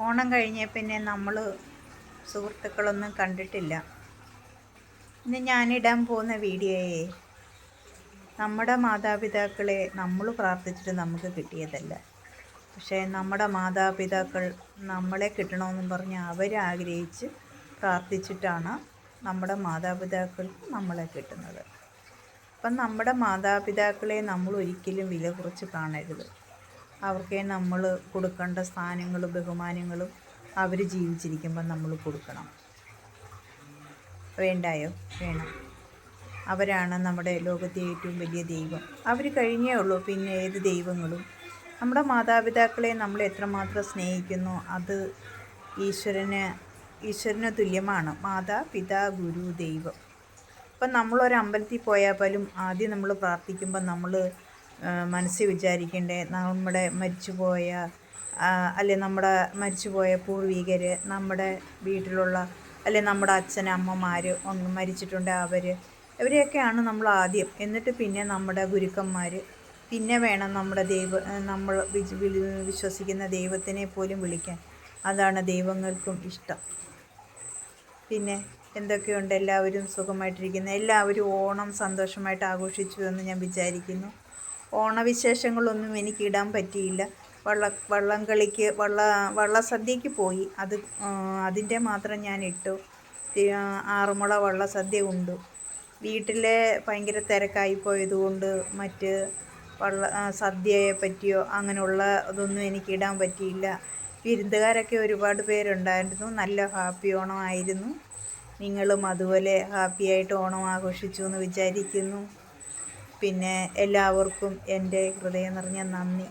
ഓണം കഴിഞ്ഞ പിന്നെ നമ്മൾ സുഹൃത്തുക്കളൊന്നും കണ്ടിട്ടില്ല. ഇന്ന് ഞാനിടാൻ പോകുന്ന വീഡിയോയെ നമ്മുടെ മാതാപിതാക്കളെ നമ്മൾ പ്രാർത്ഥിച്ചിട്ട് നമുക്ക് കിട്ടിയതല്ല. പക്ഷേ നമ്മുടെ മാതാപിതാക്കൾ നമ്മളെ കിട്ടണമെന്നും പറഞ്ഞ് അവരാഗ്രഹിച്ച് പ്രാർത്ഥിച്ചിട്ടാണ് നമ്മുടെ മാതാപിതാക്കൾക്ക് നമ്മളെ കിട്ടുന്നത്. അപ്പം നമ്മുടെ മാതാപിതാക്കളെ നമ്മൾ ഒരിക്കലും വില കുറച്ച് കാണരുത്. അവർക്ക് നമ്മൾ കൊടുക്കേണ്ട സ്ഥാനങ്ങളും ബഹുമാനങ്ങളും അവർ ജീവിച്ചിരിക്കുമ്പോൾ നമ്മൾ കൊടുക്കണം. വേണ്ടായോ? വേണം. അവരാണ് നമ്മുടെ ലോകത്തെ ഏറ്റവും വലിയ ദൈവം. അവർ കഴിഞ്ഞേ ഉള്ളൂ. പിന്നെ ഏത് ദൈവങ്ങളും? നമ്മുടെ മാതാപിതാക്കളെ നമ്മൾ എത്രമാത്രം സ്നേഹിക്കുന്നു അത് ഈശ്വരന് ഈശ്വരന് തുല്യമാണ്. മാതാ പിതാ ഗുരു ദൈവം. ഇപ്പം നമ്മളൊരു അമ്പലത്തിൽ പോയാൽ പോലും ആദ്യം നമ്മൾ പ്രാർത്ഥിക്കുമ്പോൾ നമ്മൾ മനസ്സിൽ വിചാരിക്കേണ്ടേ നമ്മുടെ മരിച്ചുപോയ അല്ലെ നമ്മുടെ മരിച്ചുപോയ പൂർവികർ നമ്മുടെ വീട്ടിലുള്ള അല്ലെ നമ്മുടെ അച്ഛൻ അമ്മമാർ ഒന്ന് മരിച്ചിട്ടുണ്ട് അവർ ഇവരെയൊക്കെയാണ് നമ്മൾ ആദ്യം. എന്നിട്ട് പിന്നെ നമ്മുടെ ഗുരുക്കന്മാർ പിന്നെ വേണം നമ്മുടെ ദൈവ നമ്മൾ വിശ്വസിക്കുന്ന ദൈവത്തിനെ പോലും വിളിക്കാൻ. അതാണ് ദൈവങ്ങൾക്കും ഇഷ്ടം. പിന്നെ എന്തൊക്കെയുണ്ട്? എല്ലാവരും സുഖമായിട്ടിരിക്കുന്നു. എല്ലാവരും ഓണം സന്തോഷമായിട്ട് ആഘോഷിച്ചു എന്ന് ഞാൻ വിചാരിക്കുന്നു. ഓണവിശേഷങ്ങളൊന്നും എനിക്ക് ഇടാൻ പറ്റിയില്ല. വള്ള വള്ളംകളിക്ക് വള്ള വള്ളസദ്യക്ക് പോയി. അത് അതിന്റെ മാത്രം ഞാൻ ഇട്ടു ആറന്മുള വള്ളസദ്യ ഉണ്ട്. വീട്ടിലെ ഭയങ്കര തിരക്കായി പോയതുകൊണ്ട് മറ്റ് വള്ള സദ്യയെ പറ്റിയോ അങ്ങനെയുള്ള ഇതൊന്നും എനിക്ക് ഇടാൻ പറ്റിയില്ല. വിരുന്നുകാരൊക്കെ ഒരുപാട് പേരുണ്ടായിരുന്നു. നല്ല ഹാപ്പി ഓണമായിരുന്നു. നിങ്ങളും അതുപോലെ ഹാപ്പിയായിട്ട് ഓണം ആഘോഷിച്ചു എന്ന് വിചാരിക്കുന്നു. പിന്നെ എല്ലാവർക്കും എന്റെ ഹൃദയം നിറഞ്ഞ നന്ദി.